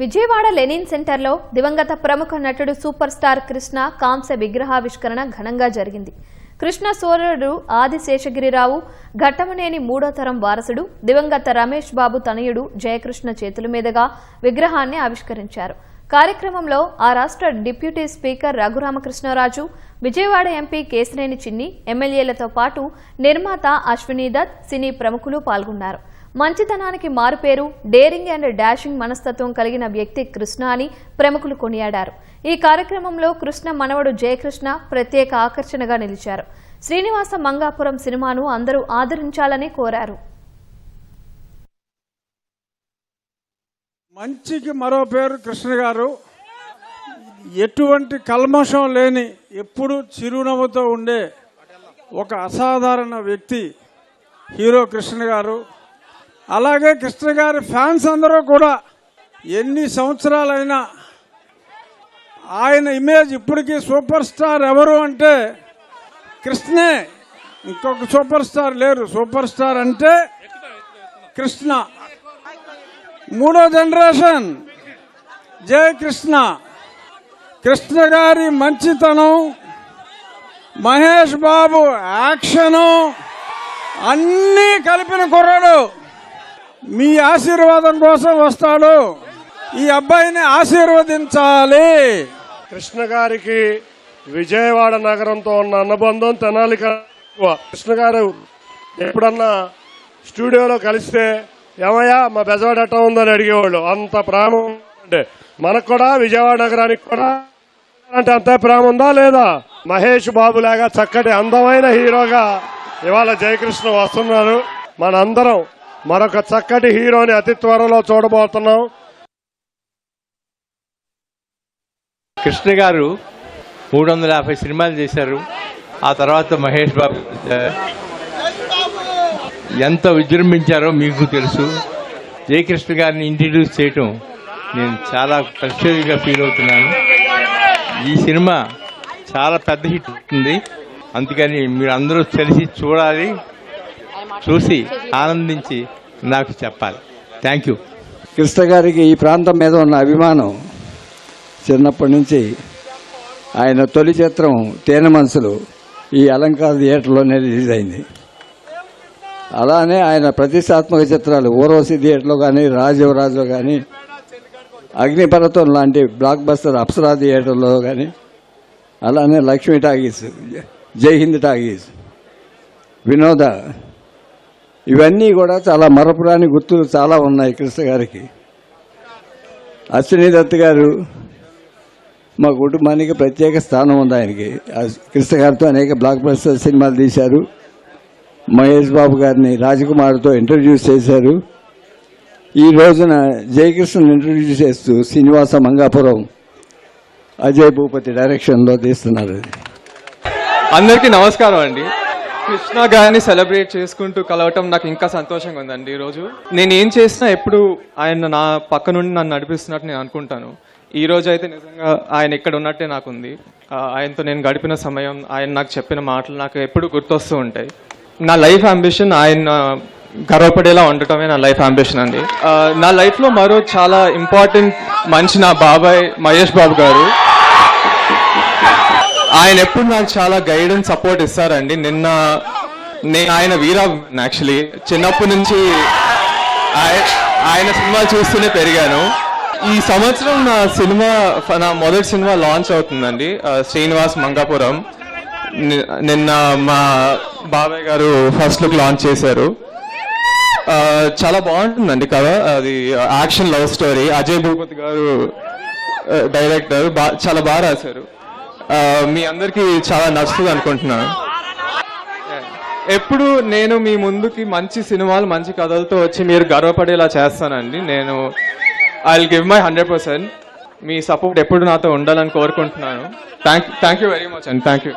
Vijayawada Lenin సెంటర్లో దివంగత ప్రముఖ నటుడు సూపర్ స్టార్ కృష్ణ కాంస్య విగ్రహావిష్కరణ ఘనంగా జరిగింది. కృష్ణ సోదరుడు ఆదిశేషగిరిరావు ఘట్టమనేని మూడో తరం వారసుడు దివంగత రమేష్ బాబు తనయుడు జయకృష్ణ చేతుల మీదుగా విగ్రహాన్ని ఆవిష్కరించారు. కార్యక్రమంలో ఆ రాష్ట్ర deputy speaker Raghuramakrishnaraju Vijayawada MP Kesineni Chinni ఎమ్మెల్యేలతో పాటు నిర్మాత అశ్వినీ దత్ సినీ ప్రముఖులు పాల్గొన్నారు. మంచితనానికి మారుపేరు డేరింగ్ అండ్ డాషింగ్ మనస్తత్వం కలిగిన వ్యక్తి కృష్ణ అని ప్రముఖులు కొనియాడారు. ఈ కార్యక్రమంలో కృష్ణ మనవడు జయకృష్ణ ప్రత్యేక ఆకర్షణగా నిలిచారు. శ్రీనివాస మంగాపురం సినిమాను అందరూ ఆదరించాలని కోరారు. మంచికి మరో పేరు కృష్ణ గారు. ఎటువంటి కల్మషం లేని ఎప్పుడు చిరునవ్వుతో ఉండే ఒక అసాధారణ వ్యక్తి హీరో కృష్ణ గారు. అలాగే కృష్ణ గారి ఫ్యాన్స్ అందరూ కూడా ఎన్ని సంవత్సరాలైనా ఆయన ఇమేజ్ ఇప్పటికీ సూపర్ స్టార్ ఎవరు అంటే కృష్ణే. ఇంకొక సూపర్ స్టార్ లేరు. సూపర్ స్టార్ అంటే కృష్ణ. మూడో జనరేషన్. జయ కృష్ణ. కృష్ణ గారి మంచితనం మహేష్ బాబు యాక్షను అన్నీ కలిపిన కుర్రాడు. మీ ఆశీర్వాదం కోసం వస్తాడు ఈ అబ్బాయిని ఆశీర్వదించాలి. కృష్ణ గారికి విజయవాడ నగరంతో ఉన్న అనుబంధం తెనాలి కృష్ణ గారు ఎప్పుడన్నా స్టూడియోలో కలిస్తే ఏమయ్యా మా బెజవాడ ఎట్ట ఉందని అడిగేవాళ్ళు. అంత ప్రేమ అంటే మనకు కూడా విజయవాడ నగరానికి కూడా అంటే అంత ప్రేమ ఉందా లేదా? మహేష్ బాబు లాగా చక్కటి అందమైన హీరోగా ఇవాళ జయకృష్ణ వస్తున్నారు. మనందరం మరొక చక్కటి హీరోని అతి త్వరలో చూడబోతున్నాం. కృష్ణ గారు మూడు వందల యాభై సినిమాలు చేశారు. ఆ తర్వాత మహేష్ బాబు ఎంత విజృంభించారో మీకు తెలుసు. జయకృష్ణ గారిని ఇంట్రడ్యూస్ చేయటం నేను చాలా ప్రత్యేకంగా ఫీల్ అవుతున్నాను. ఈ సినిమా చాలా పెద్ద హిట్ ఉంది అందుకని మీరు అందరూ తెలిసి చూడాలి చూసి ఆనందించి నాకు చెప్పాలి. థ్యాంక్ యూ కృష్ణ గారికి ఈ ప్రాంతం మీద ఉన్న అభిమానం చిన్నప్పటి నుంచి ఆయన తొలి చిత్రం తేనె మనసులు ఈ అలంకార థియేటర్లోనే రిలీజ్ అయింది. అలానే ఆయన ప్రతిష్టాత్మక చిత్రాలు ఊర్వశి థియేటర్లో కానీ రాజీవరాజులో కానీ అగ్నిపర్వతం లాంటి బ్లాక్ బస్టర్ అప్సరా థియేటర్లో కానీ అలానే లక్ష్మీ టాగీస్ జై హింద్ టాగీస్ వినోద ఇవన్నీ కూడా చాలా మరపురాని గుర్తులు చాలా ఉన్నాయి కృష్ణ గారికి. అశ్విని దత్ గారు మా కుటుంబానికి ప్రత్యేక స్థానం ఉంది ఆయనకి. కృష్ణ గారితో అనేక బ్లాక్ బస్టర్ సినిమాలు తీశారు. మహేష్ బాబు గారిని రాజకుమార్తో ఇంట్రడ్యూస్ చేశారు. ఈ రోజున జయకృష్ణను ఇంట్రడ్యూస్ చేస్తూ శ్రీనివాస మంగాపురం అజయ్ భూపతి డైరెక్షన్లో తీస్తున్నారు. అందరికీ నమస్కారం అండి. కృష్ణ గారిని సెలబ్రేట్ చేసుకుంటూ కలవటం నాకు ఇంకా సంతోషంగా ఉందండి ఈరోజు. నేను ఏం చేసినా ఎప్పుడు ఆయన నా పక్క నుండి నన్ను నడిపిస్తున్నట్టు నేను అనుకుంటాను. ఈ రోజు అయితే నిజంగా ఆయన ఇక్కడ ఉన్నట్టే నాకు ఉంది ఆయనతో నేను గడిపిన సమయం ఆయన నాకు చెప్పిన మాటలు నాకు ఎప్పుడు గుర్తొస్తూ ఉంటాయి. నా లైఫ్ అంబిషన్ ఆయన గర్వపడేలా ఉండటమే నా లైఫ్ అంబిషన్ అండి. నా లైఫ్లో మరో చాలా ఇంపార్టెంట్ మనిషి నా బాబాయ్ మహేష్ బాబు గారు. ఆయన ఎప్పుడు నాకు చాలా గైడెన్స్ సపోర్ట్ ఇస్తారండి. నిన్న నేను ఆయన వీరా యాక్చువల్లీ చిన్నప్పటి నుంచి ఆయ- ఆయన సినిమా చూస్తూనే పెరిగాను. ఈ సంవత్సరం నా సినిమా నా మొదటి సినిమా లాంచ్ అవుతుందండి శ్రీనివాస్ మంగాపురం. నిన్న మా బాబాయ్ గారు ఫస్ట్ లుక్ లాంచ్ చేశారు. చాలా బాగుంటుందండి కదా అది action love story Ajay Bhupathi garu director బా చాలా బాగా రాశారు. మీ అందరికీ చాలా నచ్చుతుంది అనుకుంటున్నాను. ఎప్పుడు నేను మీ ముందుకి మంచి సినిమాలు మంచి కథలతో వచ్చి మీరు గర్వపడేలా చేస్తానండి. నేను I will give my hundred percent me support ఎప్పుడు నాతో ఉండాలని కోరుకుంటున్నాను. Thank thank you very much అండి థ్యాంక్ యూ